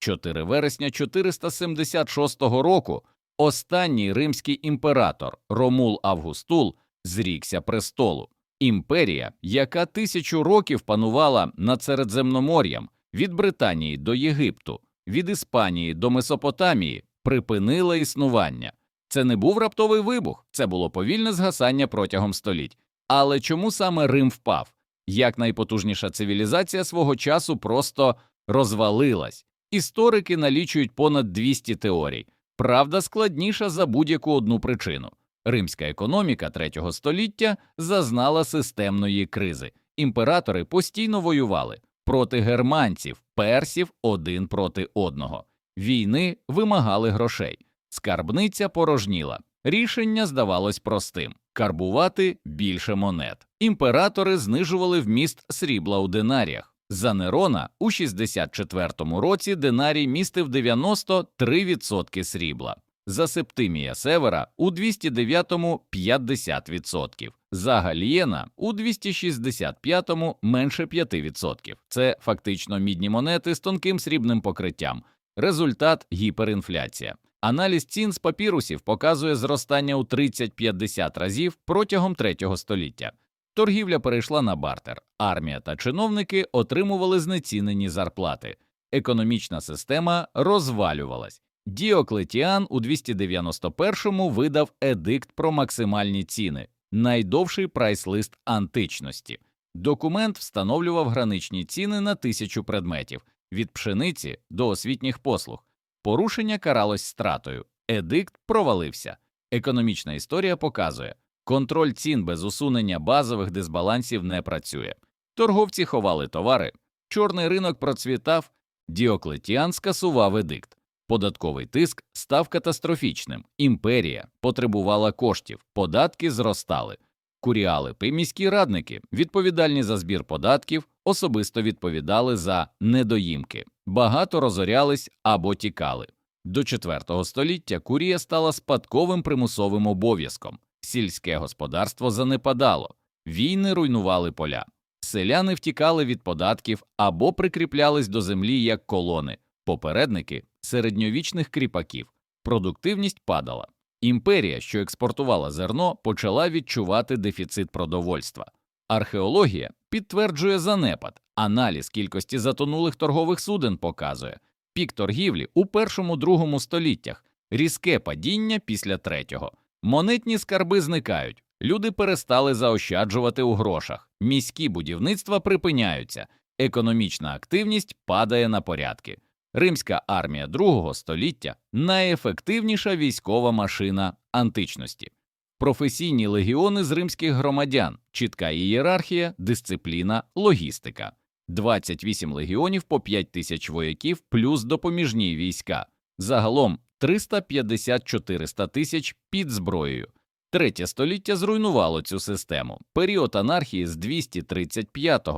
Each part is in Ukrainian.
4 вересня 476 року останній римський імператор Ромул Августул зрікся престолу. Імперія, яка тисячу років панувала над Середземномор'ям від Британії до Єгипту, від Іспанії до Месопотамії, припинила існування. Це не був раптовий вибух, це було повільне згасання протягом століть. Але чому саме Рим впав? Як найпотужніша цивілізація свого часу просто розвалилась. Історики налічують понад 200 теорій. Правда складніша за будь-яку одну причину. Римська економіка третього століття зазнала системної кризи. Імператори постійно воювали проти германців, персів один проти одного. Війни вимагали грошей. Скарбниця порожніла. Рішення здавалось простим карбувати більше монет. Імператори знижували вміст срібла у динаріях. За Нерона у 64-му році динарій містив 93% срібла. За Септимія Севера у 209-му 50%, за Галієна у 265-му менше 5%. Це фактично мідні монети з тонким срібним покриттям. Результат гіперінфляція. Аналіз цін з папірусів показує зростання у 30-50 разів протягом третього століття. Торгівля перейшла на бартер, армія та чиновники отримували знецінені зарплати. Економічна система розвалювалась. Діоклетіан у 291-му видав едикт про максимальні ціни, найдовший прайс-лист античності. Документ встановлював граничні ціни на тисячу предметів від пшениці до освітніх послуг. Порушення каралось стратою. Едикт провалився. Економічна історія показує, контроль цін без усунення базових дисбалансів не працює. Торговці ховали товари, чорний ринок процвітав, Діоклетіан скасував едикт. Податковий тиск став катастрофічним. Імперія потребувала коштів, податки зростали. Куріали, міські радники, відповідальні за збір податків, особисто відповідали за недоїмки, багато розорялись або тікали. До IV століття курія стала спадковим примусовим обов'язком, сільське господарство занепадало, війни руйнували поля, селяни втікали від податків або прикріплялись до землі як колони, попередники середньовічних кріпаків, продуктивність падала. Імперія, що експортувала зерно, почала відчувати дефіцит продовольства. Археологія підтверджує занепад, аналіз кількості затонулих торгових суден показує пік торгівлі у першому-другому століттях, різке падіння після третього. Монетні скарби зникають, люди перестали заощаджувати у грошах, міські будівництва припиняються, економічна активність падає на порядки. Римська армія другого століття найефективніша військова машина античності. Професійні легіони з римських громадян, чітка ієрархія, дисципліна, логістика, 28 легіонів по 5 тисяч вояків плюс допоміжні війська, загалом 350-400 тисяч під зброєю. Третє століття зруйнувало цю систему. Період анархії з 235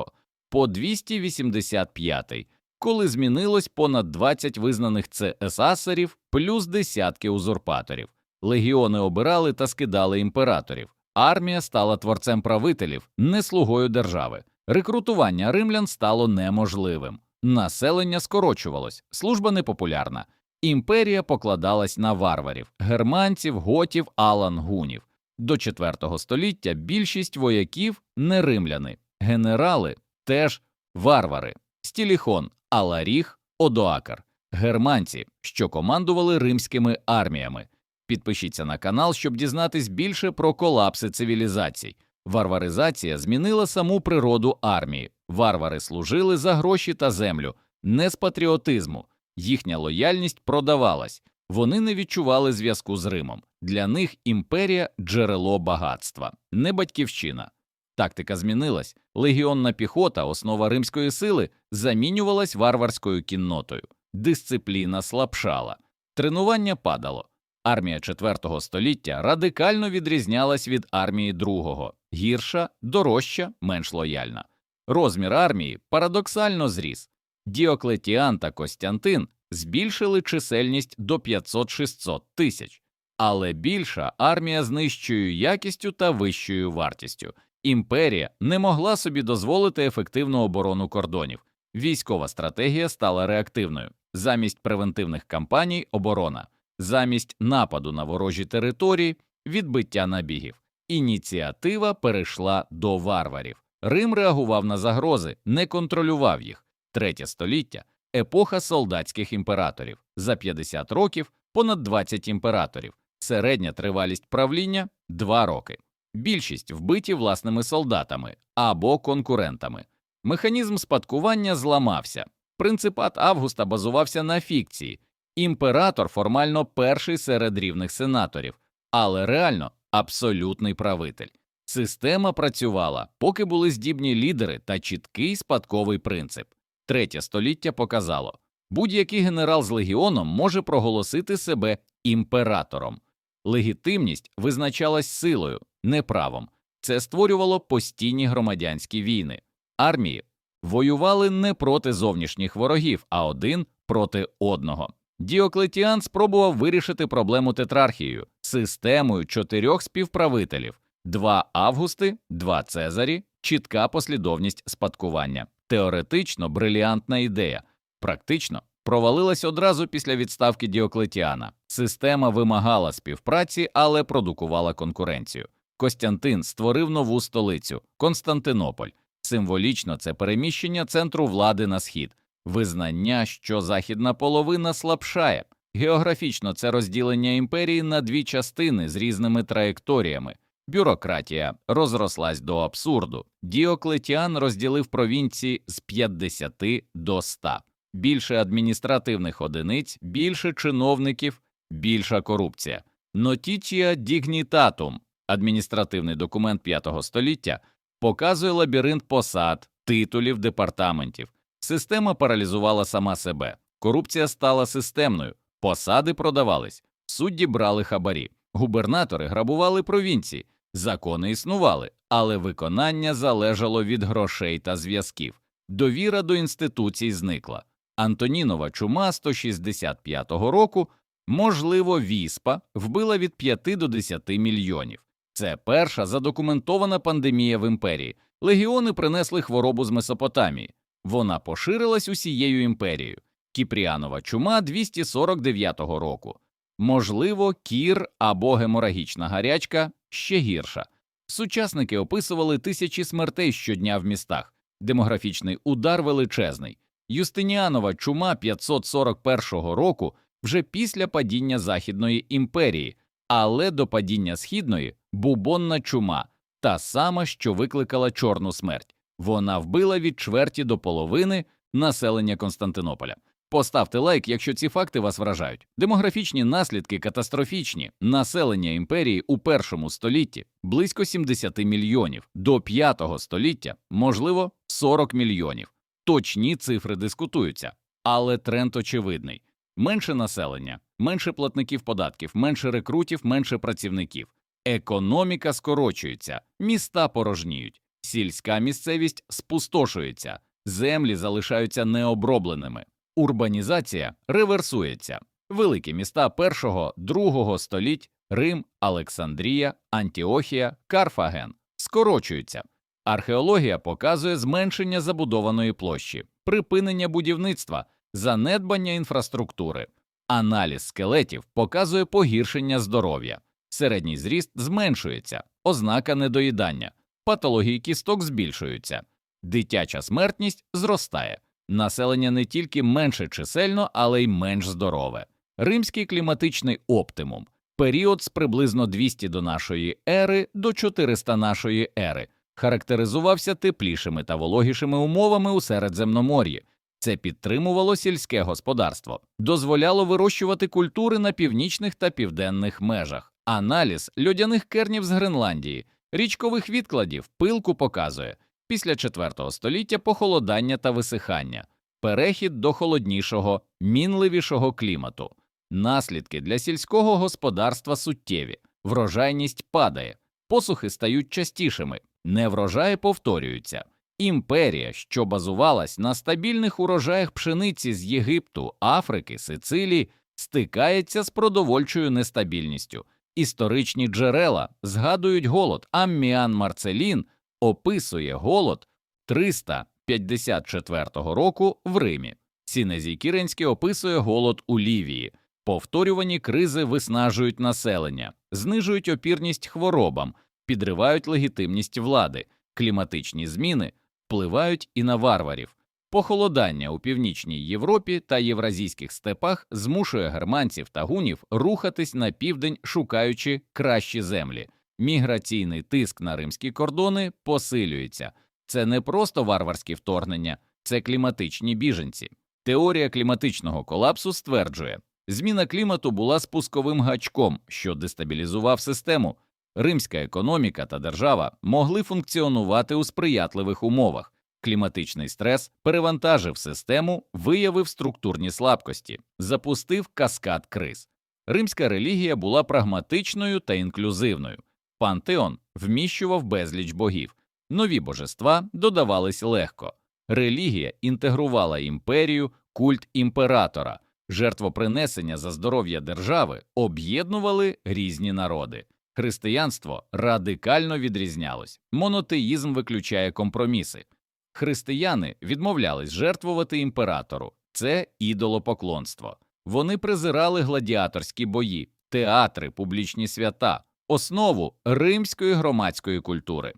по 285 коли змінилось понад 20 визнаних цесарів плюс десятки узурпаторів. Легіони обирали та скидали імператорів. Армія стала творцем правителів, не слугою держави. Рекрутування римлян стало неможливим. Населення скорочувалось, служба непопулярна. Імперія покладалась на варварів, германців, готів, алангунів. До IV століття більшість вояків не римляни, генерали теж варвари. Стіліхон, Аларіх, Одоакар, германці, що командували римськими арміями. Підпишіться на канал, щоб дізнатись більше про колапси цивілізацій. Варваризація змінила саму природу армії. Варвари служили за гроші та землю, не з патріотизму. Їхня лояльність продавалась, вони не відчували зв'язку з Римом. Для них імперія джерело багатства, не батьківщина. Тактика змінилась. Легіонна піхота, основа римської сили, замінювалась варварською кіннотою. Дисципліна слабшала, тренування падало. Армія IV століття радикально відрізнялась від армії другого, гірша, дорожча, менш лояльна. Розмір армії парадоксально зріс. Діоклетіан та Костянтин збільшили чисельність до 500-600 тисяч, але більша армія з нижчою якістю та вищою вартістю. Імперія не могла собі дозволити ефективну оборону кордонів. Військова стратегія стала реактивною. замість превентивних кампаній оборона, замість нападу на ворожі території відбиття набігів. Ініціатива перейшла до варварів. Рим реагував на загрози, не контролював їх. Третє століття епоха солдатських імператорів. За 50 років понад 20 імператорів. Середня тривалість правління 2 роки. Більшість вбиті власними солдатами або конкурентами. Механізм спадкування зламався. Принципат Августа базувався на фікції. Імператор формально перший серед рівних сенаторів, але реально абсолютний правитель. Система працювала, поки були здібні лідери та чіткий спадковий принцип. Третє століття показало, будь-який генерал з легіоном може проголосити себе імператором. Легітимність визначалась силою, не правом. Це створювало постійні громадянські війни. Армії воювали не проти зовнішніх ворогів, а один проти одного. Діоклетіан спробував вирішити проблему тетрархією системою чотирьох співправителів: два Августи, два Цезарі, чітка послідовність спадкування. Теоретично бриліантна ідея, практично провалилась одразу після відставки Діоклетіана. Система вимагала співпраці, але продукувала конкуренцію. Костянтин створив нову столицю Константинополь. Символічно це переміщення центру влади на схід, визнання, що західна половина слабшає. Географічно це розділення імперії на дві частини з різними траєкторіями. Бюрократія розрослась до абсурду. Діоклетіан розділив провінції з 50 до 100. Більше адміністративних одиниць, більше чиновників, більша корупція. Нотічія дігнітатум, адміністративний документ V століття, показує лабіринт посад, титулів департаментів. Система паралізувала сама себе. Корупція стала системною, посади продавались, судді брали хабарі, губернатори грабували провінції, закони існували, але виконання залежало від грошей та зв'язків. Довіра до інституцій зникла. Антонінова чума 165-го року, можливо, віспа вбила від 5 до 10 мільйонів. Це перша задокументована пандемія в імперії. Легіони принесли хворобу з Месопотамії. Вона поширилась усією імперією. Кіпріанова чума 249 року. Можливо, кір або геморагічна гарячка ще гірша. Сучасники описували тисячі смертей щодня в містах. Демографічний удар величезний. Юстиніанова чума 541 року вже після падіння Західної імперії, але до падіння східної бубонна чума, та сама, що викликала чорну смерть. Вона вбила від чверті до половини населення Константинополя. Поставте лайк, якщо ці факти вас вражають. Демографічні наслідки катастрофічні. Населення імперії у першому столітті близько 70 мільйонів, до п'ятого століття, можливо, 40 мільйонів. Точні цифри дискутуються, але тренд очевидний: менше населення, менше платників податків, менше рекрутів, менше працівників. Економіка скорочується, міста порожніють, сільська місцевість спустошується, землі залишаються необробленими. Урбанізація реверсується. Великі міста першого, другого століть Рим, Олександрія, Антіохія, Карфаген скорочуються. Археологія показує зменшення забудованої площі, припинення будівництва, занедбання інфраструктури. Аналіз скелетів показує погіршення здоров'я, середній зріст зменшується, ознака недоїдання, патології кісток збільшуються, дитяча смертність зростає. Населення не тільки менше чисельно, але й менш здорове. Римський кліматичний оптимум період з приблизно 200 до нашої ери до 400 нашої ери характеризувався теплішими та вологішими умовами у Середземномор'ї. Це підтримувало сільське господарство, дозволяло вирощувати культури на північних та південних межах. Аналіз льодяних кернів з Гренландії, річкових відкладів, пилку показує після IV століття похолодання та висихання, перехід до холоднішого, мінливішого клімату. Наслідки для сільського господарства суттєві, врожайність падає, посухи стають частішими, неврожаї повторюються. Імперія, що базувалась на стабільних урожаях пшениці з Єгипту, Африки, Сицилії, стикається з продовольчою нестабільністю. Історичні джерела згадують голод, Амміан Марцелін описує голод 354 року в Римі. Сінезій Кіренський описує голод у Лівії. Повторювані кризи виснажують населення, знижують опірність хворобам, підривають легітимність влади, кліматичні зміни впливають і на варварів. Похолодання у північній Європі та євразійських степах змушує германців та гунів рухатись на південь, шукаючи кращі землі. Міграційний тиск на римські кордони посилюється. Це не просто варварські вторгнення, це кліматичні біженці. Теорія кліматичного колапсу стверджує, зміна клімату була спусковим гачком, що дестабілізував систему. Римська економіка та держава могли функціонувати у сприятливих умовах. Кліматичний стрес перевантажив систему, виявив структурні слабкості, запустив каскад криз. Римська релігія була прагматичною та інклюзивною. Пантеон вміщував безліч богів, нові божества додавались легко. Релігія інтегрувала імперію, культ імператора, жертвопринесення за здоров'я держави об'єднували різні народи. Християнство радикально відрізнялось, монотеїзм виключає компроміси. Християни відмовлялись жертвувати імператору, це ідолопоклонство. Вони презирали гладіаторські бої, театри, публічні свята, основу римської громадської культури.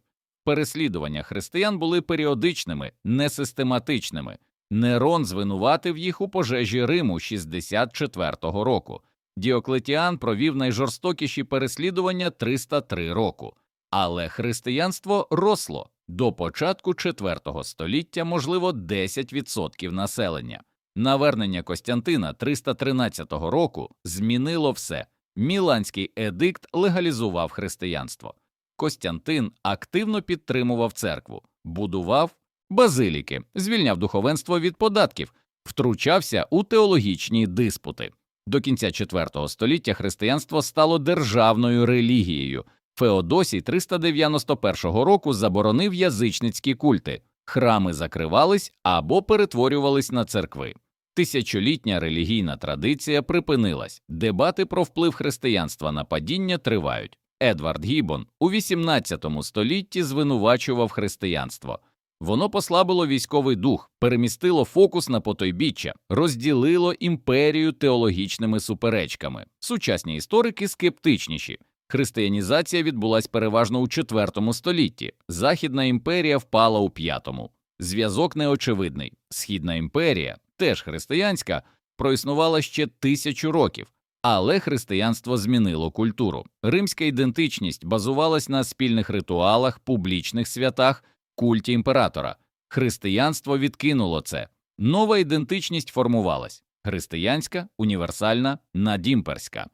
Переслідування християн були періодичними, несистематичними. Нерон звинуватив їх у пожежі Риму 64-го року. Діоклетіан провів найжорстокіші переслідування 303 року, але християнство росло до початку IV століття, можливо, 10% населення. Навернення Костянтина 313 року змінило все. Міланський едикт легалізував християнство. Костянтин активно підтримував церкву, будував базиліки, звільняв духовенство від податків, втручався у теологічні диспути. До кінця IV століття християнство стало державною релігією. Феодосій 391 року заборонив язичницькі культи, храми закривались або перетворювались на церкви. Тисячолітня релігійна традиція припинилась, дебати про вплив християнства на падіння тривають. Едвард Гіббон у XVIII столітті звинувачував християнство. Воно послабило військовий дух, перемістило фокус на потойбіччя, розділило імперію теологічними суперечками. Сучасні історики скептичніші. Християнізація відбулась переважно у IV столітті. Західна імперія впала у V. Зв'язок неочевидний. Східна імперія, теж християнська, проіснувала ще тисячу років. Але християнство змінило культуру. Римська ідентичність базувалась на спільних ритуалах, публічних святах, культі імператора. Християнство відкинуло це. Нова ідентичність формувалась християнська, універсальна, надімперська.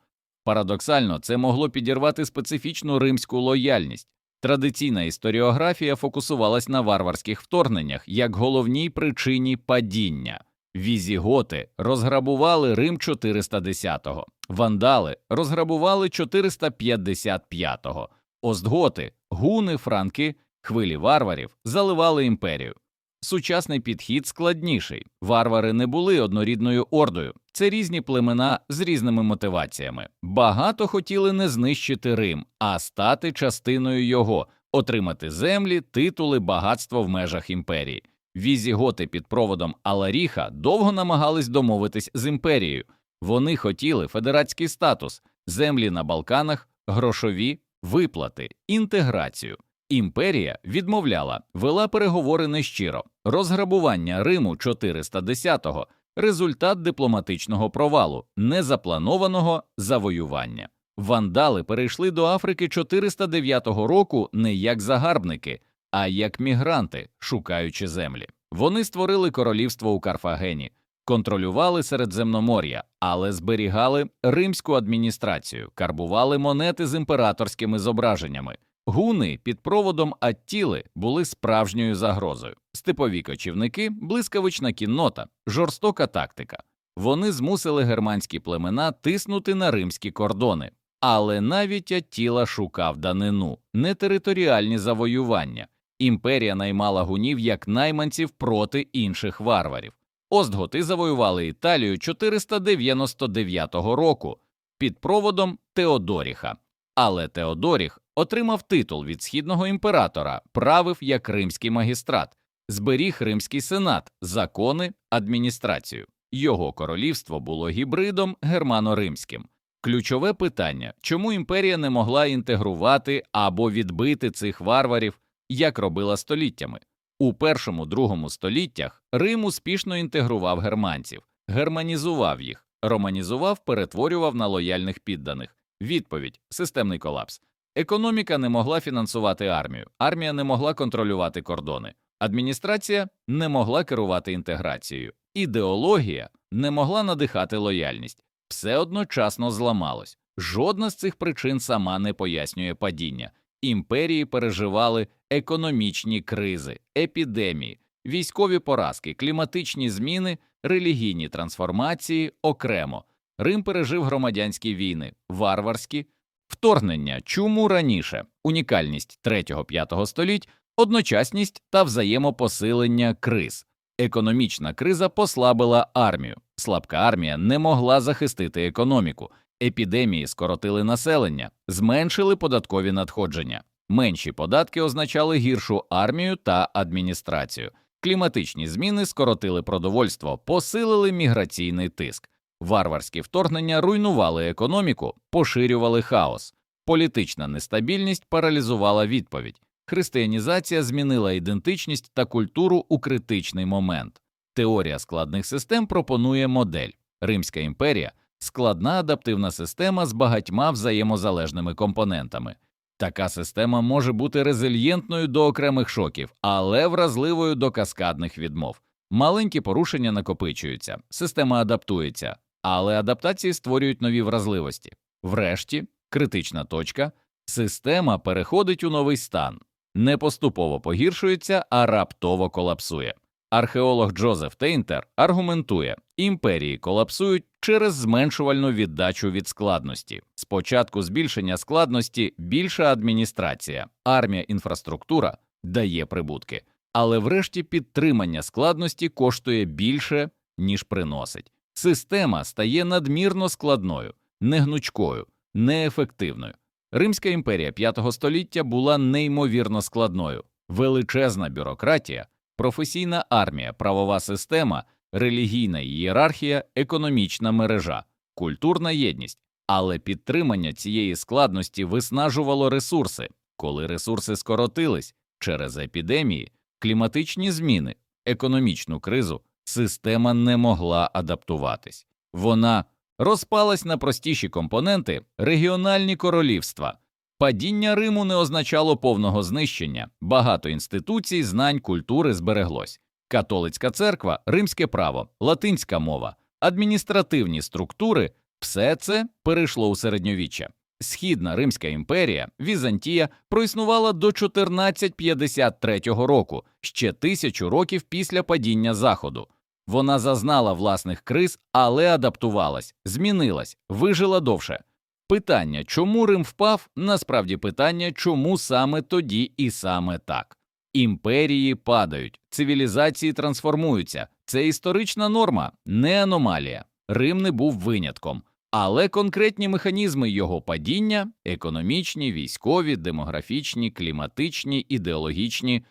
Парадоксально, це могло підірвати специфічну римську лояльність. Традиційна історіографія фокусувалась на варварських вторгненнях як головній причині падіння. Візіготи розграбували Рим 410-го, вандали розграбували 455-го, остготи, гуни, франки, хвилі варварів заливали імперію. Сучасний підхід складніший. Варвари не були однорідною ордою, це різні племена з різними мотиваціями. Багато хотіли не знищити Рим, а стати частиною його, отримати землі, титули, багатство в межах імперії. Візіготи під проводом Аларіха довго намагались домовитись з імперією. Вони хотіли федератський статус, землі на Балканах, грошові виплати, інтеграцію. Імперія відмовляла, вела переговори нещиро, розграбування Риму 410-го – результат дипломатичного провалу, незапланованого завоювання. Вандали перейшли до Африки 409 року не як загарбники, а як мігранти, шукаючи землі. Вони створили королівство у Карфагені, контролювали Середземномор'я, але зберігали римську адміністрацію, карбували монети з імператорськими зображеннями. Гуни під проводом Аттіли були справжньою загрозою. Степові кочівники, блискавична кіннота, жорстока тактика. Вони змусили германські племена тиснути на римські кордони, але навіть Аттіла шукав данину, не територіальні завоювання. Імперія наймала гунів як найманців проти інших варварів. Остготи завоювали Італію 499 року під проводом Теодоріха, але Теодоріх отримав титул від східного імператора, правив як римський магістрат. зберіг Римський сенат, закони, адміністрацію. Його королівство було гібридом германо-римським. Ключове питання чому імперія не могла інтегрувати або відбити цих варварів, як робила століттями? У першому другому століттях Рим успішно інтегрував германців, германізував їх, романізував, перетворював на лояльних підданих. Відповідь системний колапс. Економіка не могла фінансувати армію, армія не могла контролювати кордони, адміністрація не могла керувати інтеграцією, ідеологія не могла надихати лояльність, все одночасно зламалось. Жодна з цих причин сама не пояснює падіння. Імперії переживали економічні кризи, епідемії, військові поразки, кліматичні зміни, релігійні трансформації окремо. Рим пережив громадянські війни, варварські вторгнення, чому раніше, унікальність 3-5 століть, одночасність та взаємопосилення криз. Економічна криза послабила армію. Слабка армія не могла захистити економіку. Епідемії скоротили населення, зменшили податкові надходження. Менші податки означали гіршу армію та адміністрацію. Кліматичні зміни скоротили продовольство, посилили міграційний тиск. Варварські вторгнення руйнували економіку, поширювали хаос. Політична нестабільність паралізувала відповідь. Християнізація змінила ідентичність та культуру у критичний момент. Теорія складних систем пропонує модель Римська імперія складна адаптивна система з багатьма взаємозалежними компонентами. Така система може бути резильєнтною до окремих шоків, але вразливою до каскадних відмов. Маленькі порушення накопичуються, система адаптується, але адаптації створюють нові вразливості. Врешті, критична точка, система переходить у новий стан, не поступово погіршується, а раптово колапсує. Археолог Джозеф Тейнтер аргументує, імперії колапсують через зменшувальну віддачу від складності. Спочатку збільшення складності більша адміністрація, армія, інфраструктура дає прибутки, але врешті підтримання складності коштує більше, ніж приносить. Система стає надмірно складною, негнучкою, неефективною. Римська імперія V століття була неймовірно складною, величезна бюрократія, професійна армія, правова система, релігійна ієрархія, економічна мережа, культурна єдність, але підтримання цієї складності виснажувало ресурси, коли ресурси скоротились через епідемії, кліматичні зміни, економічну кризу, система не могла адаптуватись. Вона розпалась на простіші компоненти регіональні королівства. Падіння Риму не означало повного знищення, багато інституцій, знань, культури збереглось. Католицька церква, римське право, латинська мова, адміністративні структури все це перейшло у середньовіччя. Східна Римська імперія, Візантія, проіснувала до 1453 року, ще тисячу років після падіння Заходу. Вона зазнала власних криз, але адаптувалась, змінилась, вижила довше. Питання, чому Рим впав, насправді питання, чому саме тоді і саме так. Імперії падають, цивілізації трансформуються. Це історична норма, не аномалія. Рим не був винятком, але конкретні механізми його падіння економічні, військові, демографічні, кліматичні, ідеологічні,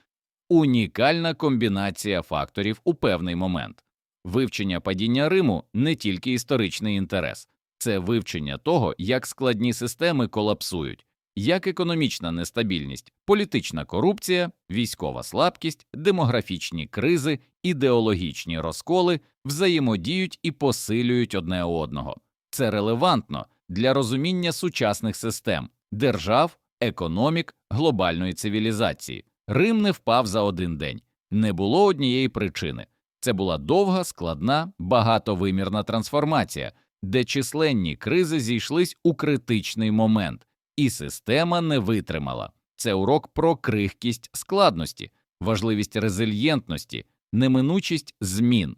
унікальна комбінація факторів у певний момент. Вивчення падіння Риму не тільки історичний інтерес, це вивчення того, як складні системи колапсують, як економічна нестабільність, політична корупція, військова слабкість, демографічні кризи, ідеологічні розколи взаємодіють і посилюють одне одного. Це релевантно для розуміння сучасних систем, держав, економік, глобальної цивілізації. Рим не впав за один день, не було однієї причини. Це була довга, складна, багатовимірна трансформація, де численні кризи зійшлись у критичний момент, і система не витримала. Це урок про крихкість складності, важливість резильєнтності, неминучість змін.